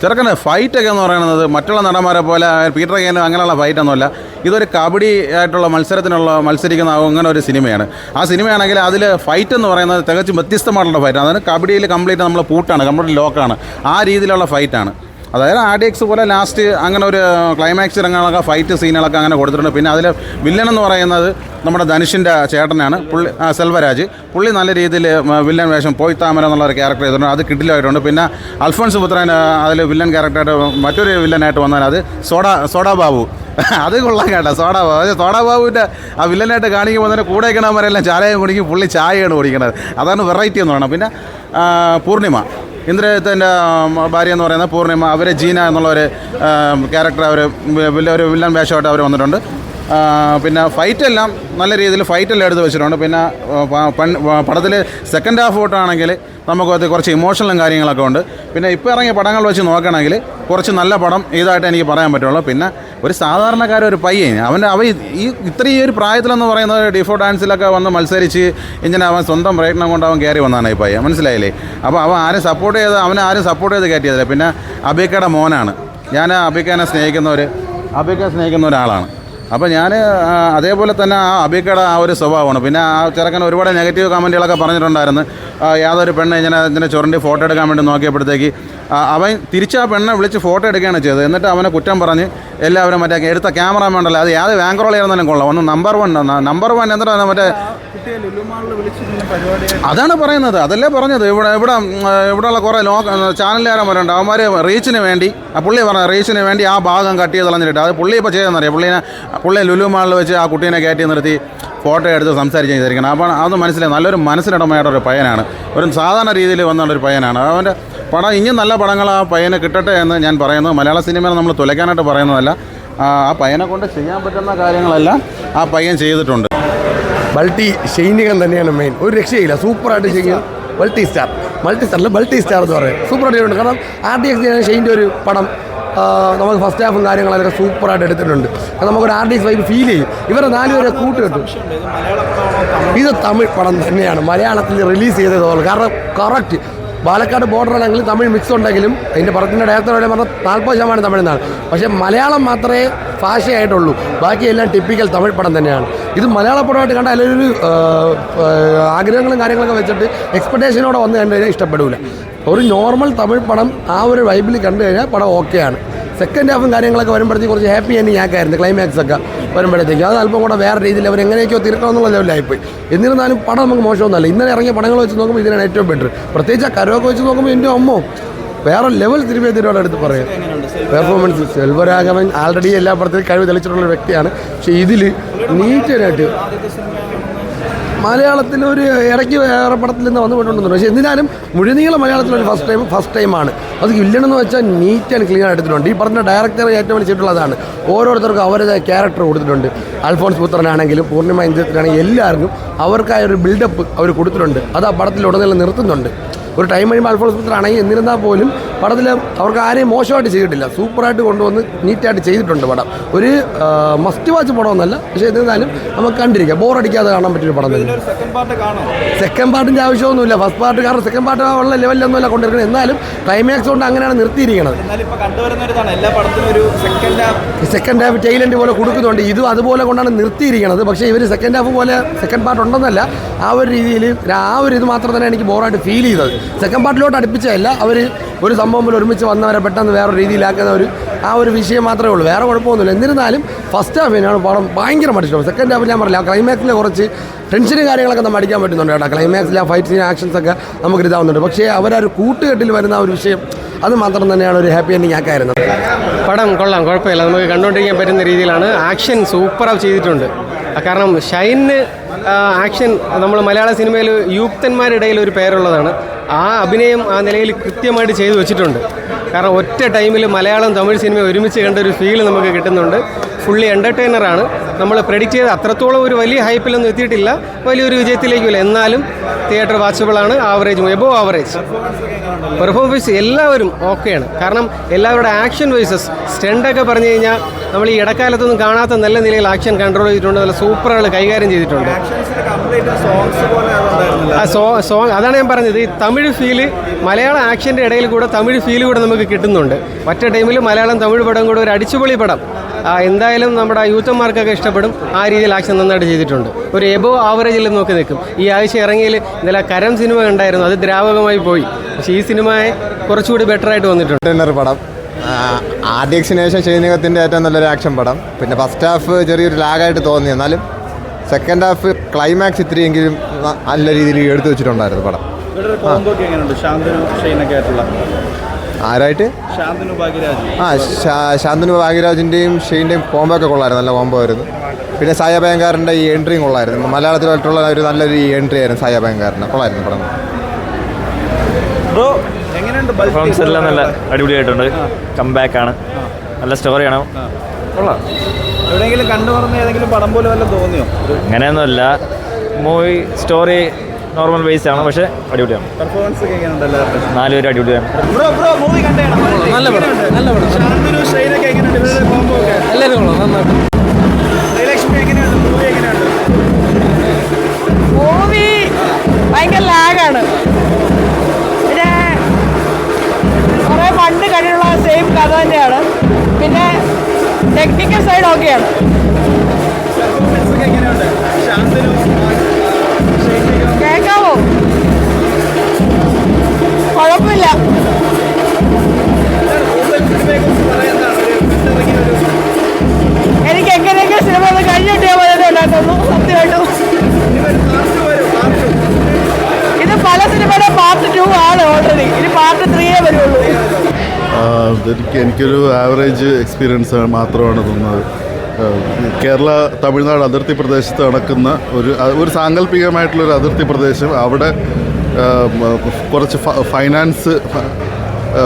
ചെറുക്കന്റെ ഫൈറ്റൊക്കെ എന്ന് പറയുന്നത് മറ്റുള്ള നടന്മാരെ പോലെ പീറ്റർ കേനോ അങ്ങനെയുള്ള ഫൈറ്റൊന്നുമല്ല ഇതൊരു കബഡി ആയിട്ടുള്ള മത്സരത്തിനുള്ള മത്സരിക്കുന്ന അങ്ങനെ ഒരു സിനിമയാണ്. ആ സിനിമയാണെങ്കിൽ അതിൽ ഫൈറ്റ് എന്ന് പറയുന്നത് തികച്ചും വ്യത്യസ്തമായിട്ടുള്ള ഫൈറ്റാണ് അതായത് കബഡിയിൽ കംപ്ലീറ്റ് നമ്മൾ പൂട്ടാണ് കംപ്ലീറ്റ് ലോക്കാണ് ആ രീതിയിലുള്ള ഫൈറ്റാണ് അതായത് ആർ ഡി എക്സ് പോലെ ലാസ്റ്റ് അങ്ങനെ ഒരു ക്ലൈമാക്സ് രംഗങ്ങളൊക്കെ ഫൈറ്റ് സീനുകളൊക്കെ അങ്ങനെ കൊടുത്തിട്ടുണ്ട്. പിന്നെ അതിൽ വില്ലൻ എന്ന് പറയുന്നത് നമ്മുടെ ധനുഷിന്റെ ചേട്ടനാണ് പുള്ളി സെൽവരാജ്. പുള്ളി നല്ല രീതിയിൽ വില്ലൻ വേഷം പോയി താമര എന്നുള്ള ക്യാരക്ടർ ചെയ്തിട്ടുണ്ട്. അത് കിഡിലായിട്ടുണ്ട് പിന്നെ അൽഫോൺസ് പുത്രൻ അതിൽ വില്ലൻ ക്യാരക്ടറായിട്ട് മറ്റൊരു വില്ലനായിട്ട് വന്നാൽ അത് സോഡ സോഡ ബാബു. അത് കൊള്ളാം കേട്ടോ സോഡാ ബാബു. സോഡ ബാബുവിന്റെ ആ വില്ലനായിട്ട് കാണിക്കുമ്പോൾ തന്നെ കൂടെ ഇരിക്കണവരെല്ലാം ചായയും കുടിക്കും പുള്ളി ചായയാണ് കുടിക്കുന്നത് അതാണ് വെറൈറ്റി എന്ന് പറയണം പിന്നെ പൂർണിമ. ഇന്ദ്രജിത്തിന്റെ ഭാര്യ എന്ന് പറയുന്നത് പൂർണിമ അവരെ ജീന എന്നുള്ള ഒരു ക്യാരക്ടർ അവർ വലിയ ഒരു വില്ലൻ വേഷമായിട്ട് അവർ വന്നിട്ടുണ്ട്. പിന്നെ ഫൈറ്റ് എല്ലാം നല്ല രീതിയിൽ ഫൈറ്റ് എല്ലാം എടുത്ത് വെച്ചിട്ടുണ്ട്. പിന്നെ പടത്തിൽ സെക്കൻഡ് ഹാഫ് തൊട്ടാണെങ്കിൽ നമുക്കത് കുറച്ച് ഇമോഷണലും കാര്യങ്ങളൊക്കെ ഉണ്ട്. പിന്നെ ഇപ്പോൾ ഇറങ്ങിയ പടങ്ങൾ വെച്ച് നോക്കുകയാണെങ്കിൽ കുറച്ച് നല്ല പടം ഇതായിട്ട് എനിക്ക് പറയാൻ പറ്റുള്ളൂ. പിന്നെ ഒരു സാധാരണക്കാരൻ ഒരു പയ്യൻ അവന്റെ അവ ഈ ഇത്രയും ഒരു പ്രായത്തിലെന്ന് പറയുന്നത് ഡിഫോ ഡാൻസിലൊക്കെ വന്ന് മത്സരിച്ച് ഇങ്ങനെ അവൻ സ്വന്തം പ്രയത്നം കൊണ്ട് അവൻ കയറി വന്നതാണ് ഈ പയ്യൻ. മനസ്സിലായില്ലേ? അപ്പോൾ അവൻ ആരും സപ്പോർട്ട് ചെയ്ത് അവനെ ആരും സപ്പോർട്ട് ചെയ്ത് കയറ്റിയതില്ല. പിന്നെ അബിക്കയുടെ മോനാണ്. ഞാൻ അബിക്കനെ സ്നേഹിക്കുന്ന ഒരു അബിക്കനെ സ്നേഹിക്കുന്ന ഒരാളാണ്. അപ്പോൾ ഞാൻ അതേപോലെ തന്നെ ആ അബിക്കയുടെ ആ ഒരു സ്വഭാവമാണ്. പിന്നെ ആ ചെറുക്കൻ ഒരുപാട് നെഗറ്റീവ് കമന്റുകളൊക്കെ പറഞ്ഞിട്ടുണ്ടായിരുന്നു. യാതൊരു പെണ്ണ് ഇങ്ങനെ ഇങ്ങനെ ചുരണ്ടി ഫോട്ടോ എടുക്കാൻ വേണ്ടി നോക്കിയപ്പോഴത്തേക്ക് അവൻ തിരിച്ച് ആ പെണ്ണെ വിളിച്ച് ഫോട്ടോ എടുക്കുകയാണ് ചെയ്തത്. എന്നിട്ട് അവനെ കുറ്റം പറഞ്ഞ് എല്ലാവരും മറ്റേ എടുത്ത ക്യാമറ വേണ്ടല്ലോ അത് യാത് ബാങ്ക് ആയിരുന്നാലും കൊള്ളാം. ഒന്ന് നമ്പർ വൺ നമ്പർ വൺ എന്നിട്ട് മറ്റേ അതാണ് പറയുന്നത്. അതല്ലേ പറഞ്ഞത്. ഇവിടെ ഇവിടെ ഇവിടെയുള്ള കുറേ ലോ ചാനലുകാരൻ പറയുന്നുണ്ട് അവന്മാർ റീച്ചിന് വേണ്ടി ആ പുള്ളി പറഞ്ഞ റീച്ചിന് വേണ്ടി ആ ഭാഗം കട്ട് ചെയ്ത് കളഞ്ഞിട്ട് അത് പുള്ളി ഇപ്പോൾ ചെയ്തെന്നറിയാം പുള്ളിനെ പുള്ളിയെ ലുലു മാളിൽ വെച്ച് ആ കുട്ടീനെ കയറ്റി നിർത്തി. ഫോട്ടോ എടുത്ത് സംസാരിച്ച് ചെയ്തിരിക്കണം. അപ്പോൾ അത് മനസ്സിലായി. നല്ലൊരു മനസ്സിലുടമയുടെ ഒരു പയ്യനാണ്. ഒരു സാധാരണ രീതിയിൽ വന്ന ഒരു പയ്യനാണ്. അവന്റെ പടം ഇനിയും നല്ല പടങ്ങൾ ആ പയ്യന് കിട്ടട്ടെ എന്ന് ഞാൻ പറയുന്നു. മലയാള സിനിമയിൽ നമ്മൾ തുലയ്ക്കാനായിട്ട് പറയുന്നതല്ല. ആ ആ പയ്യനെ കൊണ്ട് ചെയ്യാൻ പറ്റുന്ന കാര്യങ്ങളെല്ലാം ആ പയ്യൻ ചെയ്തിട്ടുണ്ട്. മൾട്ടി ഷൈനികൻ തന്നെയാണ് മെയിൻ ഒരു രക്ഷയില്ല. സൂപ്പറായിട്ട് ചെയ്യുക മൾട്ടി സ്റ്റാർ മൾട്ടി സ്റ്റാറിൽ മൾട്ടി സ്റ്റാർ എന്ന് പറയും. സൂപ്പറായിട്ട് ചെയ്തിട്ടുണ്ട്. കാരണം ആർ ഡി എക്സ് ഷെയിന്റെ ഒരു പടം നമുക്ക് ഫസ്റ്റ് ഹാഫും കാര്യങ്ങളൊക്കെ സൂപ്പറായിട്ട് എടുത്തിട്ടുണ്ട്. അപ്പം നമുക്കൊരു ആർട്ടിസ്റ്റ് വൈബ് ഫീൽ ചെയ്യും. ഇവരെ നാലുപേരെ കൂട്ട് കിട്ടും ഇത് തമിഴ് പടം തന്നെയാണ്. മലയാളത്തിൽ റിലീസ് ചെയ്തത് കാരണം കറക്റ്റ് പാലക്കാട് ബോർഡറാണെങ്കിൽ തമിഴ് മിക്സ് ഉണ്ടെങ്കിലും അതിന്റെ പടത്തിന്റെ ഡയറക്ടർ വരെ പറഞ്ഞാൽ നാൽപ്പത് ശതമാനം തമിഴ്നാണ്. പക്ഷേ മലയാളം മാത്രമേ ഭാഷയായിട്ടുള്ളൂ. ബാക്കിയെല്ലാം ടിപ്പിക്കൽ തമിഴ് പടം തന്നെയാണ്. ഇത് മലയാള പടമായിട്ട് കണ്ട അതിലൊരു ആഗ്രഹങ്ങളും കാര്യങ്ങളൊക്കെ വെച്ചിട്ട് എക്സ്പെക്ടേഷനോടെ വന്ന് കണ്ടു കഴിഞ്ഞാൽ ഇഷ്ടപ്പെടില്ല ഒരു നോർമൽ തമിഴ് പടം ആ ഒരു വൈബിൽ കണ്ടു കഴിഞ്ഞാൽ പടം ഓക്കെയാണ് സെക്കൻഡ് ഹാഫും കാര്യങ്ങളൊക്കെ വരുമ്പോഴത്തേക്ക് കുറച്ച് ഹാപ്പി എൻഡിങ് ആക്കായിരുന്നു ക്ലൈമാക്സ് ഒക്കെ വരുമ്പോഴത്തേക്ക്. അത് അല്പം കൂടെ വേറെ രീതിയിൽ അവർ എങ്ങനെയൊക്കെയോ തീർക്കണമെന്നുള്ള ലെവലായിപ്പോയി എന്നിരുന്നാലും പടം നമുക്ക് മോശമൊന്നുമല്ല. ഇന്നലെ ഇറങ്ങിയ പടങ്ങൾ വെച്ച് നോക്കുമ്പോൾ ഇതിനാണ് ഏറ്റവും ബെറ്റർ പ്രത്യേകിച്ച് ആ കരോക്കെ വെച്ച് നോക്കുമ്പോൾ എന്റെ അമ്മോ വേറെ ലെവൽ തിരുമേ തിരുവാട് എടുത്ത് പറയാം. പെർഫോമൻസ് സെൽവരാഘവൻ ആൾറെഡി എല്ലാ പടത്തിലും കഴിവ് തെളിച്ചിട്ടുള്ള വ്യക്തിയാണ്. പക്ഷേ ഇതിൽ നീറ്റായിട്ട് മലയാളത്തിൽ ഒരു ഇടയ്ക്ക് വേറെ പടത്തിൽ നിന്ന് വന്നു പോയിട്ടുണ്ടെന്ന് പക്ഷേ എന്നിരുന്നാലും മുഴുനീളം മലയാളത്തിൽ ഒരു ഫസ്റ്റ് ടൈം ഫസ്റ്റ് ടൈമാണ് അത് വില്ലണെന്ന് വെച്ചാൽ നീറ്റ് ആൻഡ് ക്ലീൻ എടുത്തിട്ടുണ്ട് ഈ പടത്തിന്റെ ഡയറക്ടർ ഏറ്റവും ചെയ്തിട്ടുള്ളതാണ് ഓരോരുത്തർക്കും അവരുടെ ക്യാരക്ടർ കൊടുത്തിട്ടുണ്ട്. അൽഫോൺസ് പുത്രനാണെങ്കിലും പൂർണിമ ഇന്ദ്രത്തിനാണെങ്കിലും എല്ലാവർക്കും അവർക്കായ ഒരു ബിൽഡപ്പ് അവർ കൊടുത്തിട്ടുണ്ട്. അത് ആ പടത്തിൽ ഉടനീളം നിർത്തുന്നുണ്ട്. ഒരു ടൈം കഴിയുമ്പോൾ അൽഫോൺസ് പുത്രനാണെങ്കിൽ എന്നിരുന്നാൽ പോലും പടത്തിൽ അവർക്ക് ആരെയും മോശമായിട്ട് ചെയ്തിട്ടില്ല. സൂപ്പറായിട്ട് കൊണ്ടുവന്ന് നീറ്റായിട്ട് ചെയ്തിട്ടുണ്ട് പടം. ഒരു മസ്റ്റ് വാച്ച് പടമൊന്നല്ല. പക്ഷേ എന്നിരുന്നാലും നമുക്ക് കണ്ടിരിക്കാം. ബോറടിക്കാതെ കാണാൻ പറ്റിയൊരു പടം തന്നെ. സെക്കൻഡ് പാർട്ടിന്റെ ആവശ്യമൊന്നുമില്ല. ഫസ്റ്റ് പാർട്ട് കാരണം സെക്കൻഡ് പാർട്ട് ഉള്ള ലെവലിലൊന്നുമല്ല കൊണ്ടിരിക്കുന്നത്. എന്നാലും ക്ലൈമാക്സ് കൊണ്ട് അങ്ങനെയാണ് നിർത്തിയിരിക്കുന്നത്. സെക്കൻഡ് ഹാഫ് ടൈലന്റ് പോലെ കൊടുക്കുന്നുണ്ട്. ഇതും അതുപോലെ കൊണ്ടാണ് നിർത്തിയിരിക്കുന്നത്. പക്ഷേ ഇവർ സെക്കൻഡ് ഹാഫ് പോലെ സെക്കൻഡ് പാർട്ട് ഉണ്ടെന്നല്ല. ആ ഒരു രീതിയിൽ ആ ഒരു ഇത് മാത്രം തന്നെ എനിക്ക് ബോറായിട്ട് ഫീൽ ചെയ്തത്. സെക്കൻഡ് പാർട്ടിലോട്ട് അടുപ്പിച്ചതല്ല. അവർ ഒരു സംഭവം ഒരുമിച്ച് വന്നവരെ പെട്ടെന്ന് വേറെ രീതിയിലാക്കുന്ന ഒരു ആ ഒരു വിഷയം മാത്രമേ ഉള്ളൂ. വേറെ കുഴപ്പമൊന്നുമില്ല. എന്നിരുന്നാലും ഫസ്റ്റ് ഹാഫ് ഹാഫിനാണ് പടം ഭയങ്കര മടിച്ചു സെക്കൻഡ് ഹാഫ് ഞാൻ പറഞ്ഞില്ല ക്ലൈമാക്സിലെ കുറച്ച് ടെൻഷനും കാര്യങ്ങളൊക്കെ നമ്മൾ അടിക്കാൻ പറ്റുന്നുണ്ട് കേട്ടോ. ക്ലൈമാക്സിലെ ആ ഫൈറ്റ് സീൻ ആക്ഷൻസ് ഒക്കെ നമുക്ക് ഇതാവുന്നുണ്ട്. പക്ഷേ അവരൊരു കൂട്ടുകെട്ടിൽ വരുന്ന ഒരു വിഷയം അത് മാത്രം തന്നെയാണ് ഒരു ഹാപ്പി എൻഡിങ് ആക്കായിരുന്നത്. പടം കൊള്ളാം കുഴപ്പമില്ല. നമുക്ക് കണ്ടുകൊണ്ടിരിക്കാൻ പറ്റുന്ന രീതിയിലാണ്. ആക്ഷൻ സൂപ്പറായി ചെയ്തിട്ടുണ്ട്. കാരണം ഷൈന് ആക്ഷൻ നമ്മൾ മലയാള സിനിമയിൽ യൂക്തന്മാരുടെ ഇടയിൽ ഒരു പേരുള്ളതാണ്. ആ അഭിനയം ആ നിലയിൽ കൃത്യമായിട്ട് ചെയ്തു വെച്ചിട്ടുണ്ട്. കാരണം ഒറ്റ ടൈമിൽ മലയാളം തമിഴ് സിനിമ ഒരുമിച്ച് കണ്ട ഒരു ഫീൽ നമുക്ക് കിട്ടുന്നുണ്ട്. ഫുള്ളി എന്റർടൈനറാണ് നമ്മൾ പ്രെഡിക്റ്റ് ചെയ്ത അത്രത്തോളം ഒരു വലിയ ഹൈപ്പിലൊന്നും എത്തിയിട്ടില്ല. വലിയൊരു വിജയത്തിലേക്കില്ല എന്നാലും തിയേറ്റർ വാച്ചബിളാണ് ആവറേജ് എബോ ആവറേജ് പെർഫോമൻസ് എല്ലാവരും ഓക്കെയാണ് കാരണം എല്ലാവരുടെ ആക്ഷൻ വൈസസ് സ്റ്റണ്ടൊക്കെ പറഞ്ഞു കഴിഞ്ഞാൽ നമ്മൾ ഈ ഇടക്കാലത്തൊന്നും കാണാത്ത നല്ല നിലയിൽ ആക്ഷൻ കൺട്രോൾ ചെയ്തിട്ടുണ്ട്. നല്ല സൂപ്പറുകൾ കൈകാര്യം ചെയ്തിട്ടുണ്ട്. ആ സോ സോങ് അതാണ് ഞാൻ പറഞ്ഞത്. ഈ തമിഴ് ഫീൽ മലയാള ആക്ഷന്റെ ഇടയിൽ കൂടെ തമിഴ് ഫീൽ കൂടെ നമുക്ക് കിട്ടുന്നുണ്ട്. ഒറ്റ ടൈമിൽ മലയാളം തമിഴ് പടം കൂടെ ഒരു അടിച്ചുപൊളി പടം. എന്തായാലും നമ്മുടെ യൂത്തന്മാർക്കൊക്കെ ഇഷ്ടപ്പെടും. ആ രീതിയിൽ ആക്ഷൻ നന്നായിട്ട് ചെയ്തിട്ടുണ്ട്. ഒരു എബോ ആവറേജിൽ നോക്കി നിൽക്കും. ഈ ആഴ്ച ഇറങ്ങിയിൽ ഇന്നലെ കരം സിനിമ ഉണ്ടായിരുന്നു അത് ദ്രാവകമായി പോയി. പക്ഷേ ഈ സിനിമയെ കുറച്ചുകൂടി ബെറ്റർ ആയിട്ട് വന്നിട്ടുണ്ട്. പടം. ആദ്യ ശേഷം ഷൈനികത്തിന്റെ ഏറ്റവും നല്ലൊരു ആക്ഷൻ പടം. പിന്നെ ഫസ്റ്റ് ഹാഫ് ചെറിയൊരു ലാഗായിട്ട് തോന്നി. എന്നാലും സെക്കൻഡ് ഹാഫ് ക്ലൈമാക്സ് ഇത്രയെങ്കിലും നല്ല രീതിയിൽ എടുത്തു വെച്ചിട്ടുണ്ടായിരുന്നു പടം. ആരായിട്ട്? ശാന്തനു ഭാഗ്യരാജ്. ആ ശാന്തനു ഭാഗ്യരാജിന്റെയും ഷെയിന്റെയും കോംബോ ഒക്കെ കൊള്ളായിരുന്നു നല്ല കോംബോ ആയിരുന്നു. പിന്നെ സായ ഭയങ്കാരന്റെ ഈ എൻട്രിയും കൊള്ളായിരുന്നു. മലയാളത്തിലായിട്ടുള്ള ഒരു നല്ലൊരു എൻട്രി ആയിരുന്നു സായ ഭയങ്കാരന്റെ കൊള്ളായിരുന്നു പടം. ബ്രോ എങ്ങനെയുണ്ട് പെർഫോമൻസ് എല്ലാം നല്ല അടിപൊളിയായിട്ടുണ്ട്. കംബാക്ക് ആണ്. നല്ല സ്റ്റോറിയാണ് കൊള്ളാം. എവിടെയെങ്കിലും കണ്ടു പറഞ്ഞ ഏതെങ്കിലും പടം പോലെ വല്ല തോന്നിയോ? അങ്ങനെയൊന്നുമല്ല. മൂവി സ്റ്റോറി നോർമൽ ബേസ് ആണ് പക്ഷേ അടിപൊളിയാണ്. പെർഫോമൻസ് ഒക്കെ എങ്ങനെയുണ്ട് എല്ലാവരുടെയും നാലുപേരും അടിപൊളിയാണ്. ബ്രോ ബ്രോ മൂവി നല്ല പടം നല്ല പടം ശാന്തനു ഷെയ്നൊക്കെ എങ്ങനെയുണ്ട്? ഇവരുടെ കോംബോ ഒക്കെ? എല്ലാവരും കൊള്ളാം നന്നായിട്ട്. ശ്രീലക്ഷ്മി എങ്ങനെയുണ്ട്? മൂവി എങ്ങനെയുണ്ട്? മൂവി ഭയങ്കര ലാഗാണ് പിന്നെ കുറേ പണ്ട് കഴിഞ്ഞുള്ള സെയിം കഥ തന്നെയാണ്. പിന്നെ ടെക്നിക്കൽ സൈഡ് ഓക്കെയാണ് പെർഫോമൻസ് ഒക്കെ എങ്ങനെയുണ്ട്? ശാന്തനു ഷെയ്നൊക്കെ കേൾക്കാവോ കുഴപ്പമില്ല. എനിക്ക് എങ്ങനെയെങ്കിലും സിനിമ ഒന്ന് കഴിഞ്ഞിട്ടേ പോലെ ഉണ്ടാക്കുന്നു. സത്യമായിട്ടും. ഇത് പല സിനിമയുടെ പാർട്ട് ടു ആണ് ഓൾറെഡി ഇനി പാർട്ട് ത്രീയേ വരുള്ളൂ. എനിക്കൊരു ആവറേജ് എക്സ്പീരിയൻസ് മാത്രമാണ് തോന്നുന്നത്. കേരള തമിഴ്നാട് അതിർത്തി പ്രദേശത്ത് നടക്കുന്ന ഒരു ഒരു സാങ്കല്പികമായിട്ടുള്ളൊരു അതിർത്തി പ്രദേശം. അവിടെ കുറച്ച് ഫൈനാൻസ്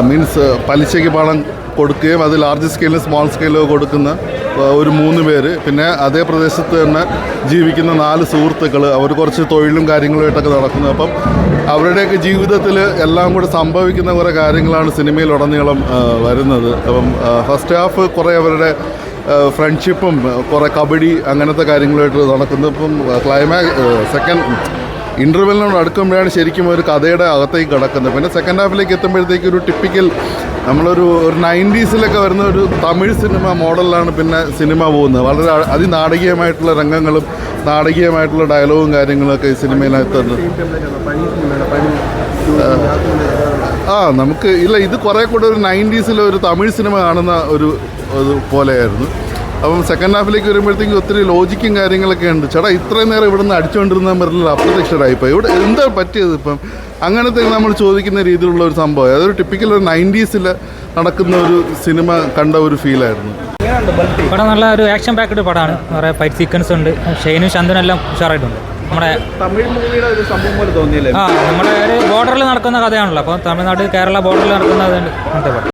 മീൻസ് പലിശയ്ക്ക് പണം കൊടുക്കുകയും അത് ലാർജ് സ്കെയിലും സ്മോൾ സ്കെയിലും കൊടുക്കുന്ന ഒരു മൂന്ന് പേര്. പിന്നെ അതേ പ്രദേശത്ത് തന്നെ ജീവിക്കുന്ന നാല് സുഹൃത്തുക്കൾ അവർ കുറച്ച് തൊഴിലും കാര്യങ്ങളുമായിട്ടൊക്കെ നടക്കുന്നത് അപ്പം അവരുടെയൊക്കെ ജീവിതത്തിൽ എല്ലാം കൂടെ സംഭവിക്കുന്ന കുറേ കാര്യങ്ങളാണ് സിനിമയിലുടനീളം വരുന്നത്. അപ്പം ഫസ്റ്റ് ഹാഫ് കുറേ അവരുടെ ഫ്രണ്ട്ഷിപ്പും കുറേ കബഡി അങ്ങനത്തെ കാര്യങ്ങളുമായിട്ട് നടക്കുന്നത്. ഇപ്പം ക്ലൈമാക്സ് സെക്കൻഡ് ഇന്റർവെല്ലിനോട് അടുക്കുമ്പോഴാണ് ശരിക്കും ഒരു കഥയുടെ അകത്തേക്ക് കിടക്കുന്നത്. പിന്നെ സെക്കൻഡ് ഹാഫിലേക്ക് എത്തുമ്പോഴത്തേക്ക് ഒരു ടിപ്പിക്കൽ നമ്മളൊരു ഒരു നയന്റീസിലൊക്കെ വരുന്ന ഒരു തമിഴ് സിനിമ മോഡലിലാണ് പിന്നെ സിനിമ പോകുന്നത്. വളരെ അതിനാടകീയമായിട്ടുള്ള രംഗങ്ങളും നാടകീയമായിട്ടുള്ള ഡയലോഗും കാര്യങ്ങളൊക്കെ ഈ സിനിമയിനകത്തുണ്ട് ആ നമുക്ക് ഇല്ല ഇത് കുറേ കൂടെ ഒരു നയന്റീസിലെ ഒരു തമിഴ് സിനിമ കാണുന്ന ഒരു പോലെയായിരുന്നു അപ്പം സെക്കൻഡ് ഹാഫിലേക്ക് വരുമ്പോഴത്തേക്കും ഒത്തിരി ലോജിക്കും കാര്യങ്ങളൊക്കെ ഉണ്ട്. ചേട്ടാ ഇത്രയും നേരം ഇവിടെ നിന്ന് അടിച്ചുകൊണ്ടിരുന്ന മെറിൽ അപ്രത്യക്ഷരായിപ്പോൾ ഇവിടെ എന്താ പറ്റിയത് ഇപ്പം? അങ്ങനത്തെ നമ്മൾ ചോദിക്കുന്ന രീതിയിലുള്ള ഒരു സംഭവം. അതൊരു ടിപ്പിക്കൽ ഒരു നയന്റീസിൽ നടക്കുന്ന ഒരു സിനിമ കണ്ട ഒരു ഫീലായിരുന്നു. പടം നല്ല ഒരു ആക്ഷൻ പാക്കഡ് പടമാണ്. കുറേ ഫൈറ്റ് സീക്വൻസ് ഉണ്ട്. ഷെയ്നും ശാന്തനും എല്ലാം ഉഷാറായിട്ടുണ്ട്. നമ്മുടെ തമിഴ് മൂവിയുടെ ഒരു സംഭവം പോലെ തോന്നിയില്ലേ? ആ നമ്മുടെ ഒരു ബോർഡറിൽ നടക്കുന്ന കഥയാണല്ലോ. അപ്പോൾ തമിഴ്നാട് കേരള ബോർഡറിൽ നടക്കുന്ന പടം.